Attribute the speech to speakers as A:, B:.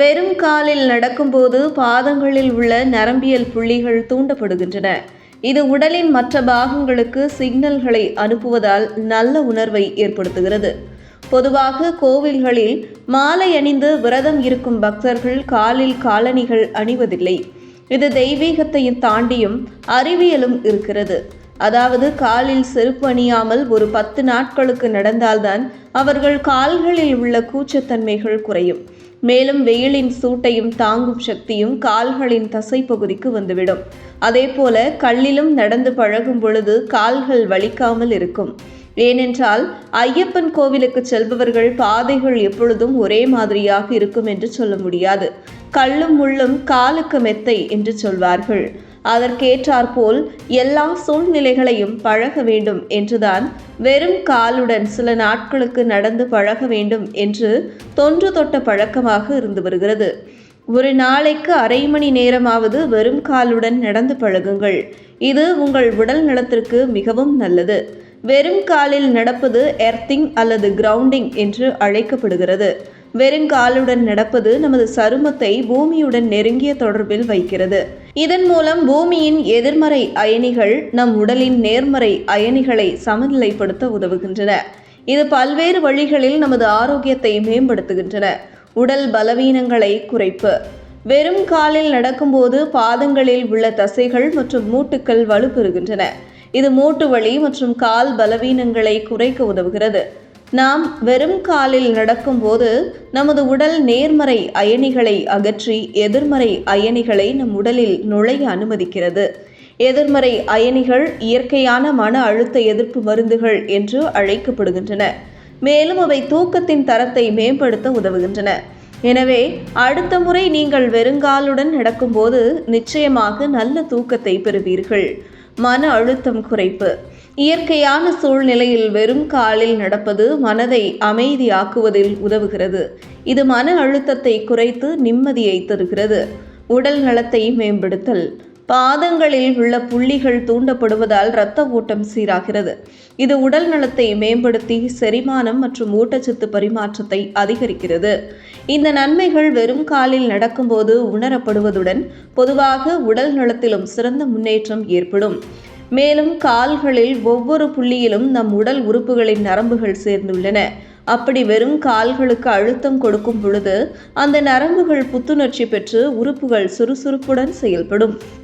A: வெறும் காலில் நடக்கும்போது பாதங்களில் உள்ள நரம்பியல் புள்ளிகள் தூண்டப்படுகின்றன. இது உடலின் மற்ற பாகங்களுக்கு சிக்னல்களை அனுப்புவதால் நல்ல உணர்வை ஏற்படுத்துகிறது. பொதுவாக கோவில்களில் மாலை அணிந்து விரதம் இருக்கும் பக்தர்கள் காலில் காலணிகள் அணிவதில்லை. இது தெய்வீகத்தையும் தாண்டியும் அறிவியலும் இருக்கிறது. அதாவது காலில் செருப்பு அணியாமல் ஒரு பத்து நாட்களுக்கு நடந்தால்தான் அவர்கள் கால்களில் உள்ள கூச்சத்தன்மைகள் குறையும். மேலும் வெயிலின் சூட்டையும் தாங்கும் சக்தியும் கால்களின் தசை பகுதிக்கு வந்துவிடும். அதே போல கல்லிலும் நடந்து பழகும் பொழுது கால்கள் வலிக்காமல் இருக்கும். ஏனென்றால் ஐயப்பன் கோவிலுக்கு செல்பவர்கள் பாதைகள் எப்பொழுதும் ஒரே மாதிரியாக இருக்கும் என்று சொல்ல முடியாது. கல்லும் முள்ளும் காலுக்கு மெத்தை என்று சொல்வார்கள். அதற்கேற்றாற்போல் எல்லா சூழ்நிலைகளையும் பழக வேண்டும் என்றுதான் வெறும் காலுடன் சில நாட்களுக்கு நடந்து பழக வேண்டும் என்று தொன்று தொட்ட பழக்கமாக இருந்து வருகிறது. ஒரு நாளைக்கு அரை மணி நேரமாவது வெறும் காலுடன் நடந்து பழகுங்கள். இது உங்கள் உடல் நலத்திற்கு மிகவும் நல்லது. வெறும் காலில் நடப்பது எர்த்திங் அல்லது கிரவுண்டிங் என்று அழைக்கப்படுகிறது. வெறுங்காலுடன் நடப்பது நமது சருமத்தை பூமியுடன் நெருங்கிய தொடர்பில் வைக்கிறது. இதன் மூலம் பூமியின் எதிர்மறை அயனிகள் நம் உடலின் நேர்மறை அயனிகளை சமநிலைப்படுத்த உதவுகின்றன. இது பல்வேறு வழிகளில் நமது ஆரோக்கியத்தை மேம்படுத்துகின்றன. உடல் பலவீனங்களை குறைப்பு. வெறும் காலில் நடக்கும்போது பாதங்களில் உள்ள தசைகள் மற்றும் மூட்டுக்கள் வலுப்பெறுகின்றன. இது மூட்டு வலி மற்றும் கால் பலவீனங்களை குறைக்க உதவுகிறது. நாம் வெறும் காலில் நடக்கும்போது நமது உடல் நேர்மறை அயனிகளை அகற்றி எதிர்மறை அயனிகளை நம் உடலில் நுழைய அனுமதிக்கிறது. எதிர்மறை அயனிகள் இயற்கையான மன அழுத்த எதிர்ப்பு மருந்துகள் என்று அழைக்கப்படுகின்றன. மேலும் அவை தூக்கத்தின் தரத்தை மேம்படுத்த உதவுகின்றன. எனவே அடுத்த முறை நீங்கள் வெறுங்காலுடன் நடக்கும்போது நிச்சயமாக நல்ல தூக்கத்தை பெறுவீர்கள். மன அழுத்தம் குறைப்பு. இயற்கையான சூழ்நிலையில் வெறும் காலில் நடப்பது மனதை அமைதியாக்குவதில் உதவுகிறது. இது மன அழுத்தத்தை குறைத்து நிம்மதியை தருகிறது. உடல் நலத்தை மேம்படுத்தல். பாதங்களில் உள்ள புள்ளிகள் தூண்டப்படுவதால் இரத்த ஓட்டம் சீராகிறது. இது உடல் நலத்தை மேம்படுத்தி செரிமானம் மற்றும் ஊட்டச்சத்து பரிமாற்றத்தை அதிகரிக்கிறது. இந்த நன்மைகள் வெறும் காலில் நடக்கும்போது உணரப்படுவதுடன் பொதுவாக உடல் நலத்திலும் சிறந்த முன்னேற்றம் ஏற்படும். மேலும் கால்களில் ஒவ்வொரு புள்ளியிலும் நம் உடல் உறுப்புகளின் நரம்புகள் சேர்ந்துள்ளன. அப்படி வெறும் கால்களுக்கு அழுத்தம் கொடுக்கும் பொழுது அந்த நரம்புகள் புத்துணர்ச்சி பெற்று உறுப்புகள் சுறுசுறுப்புடன் செயல்படும்.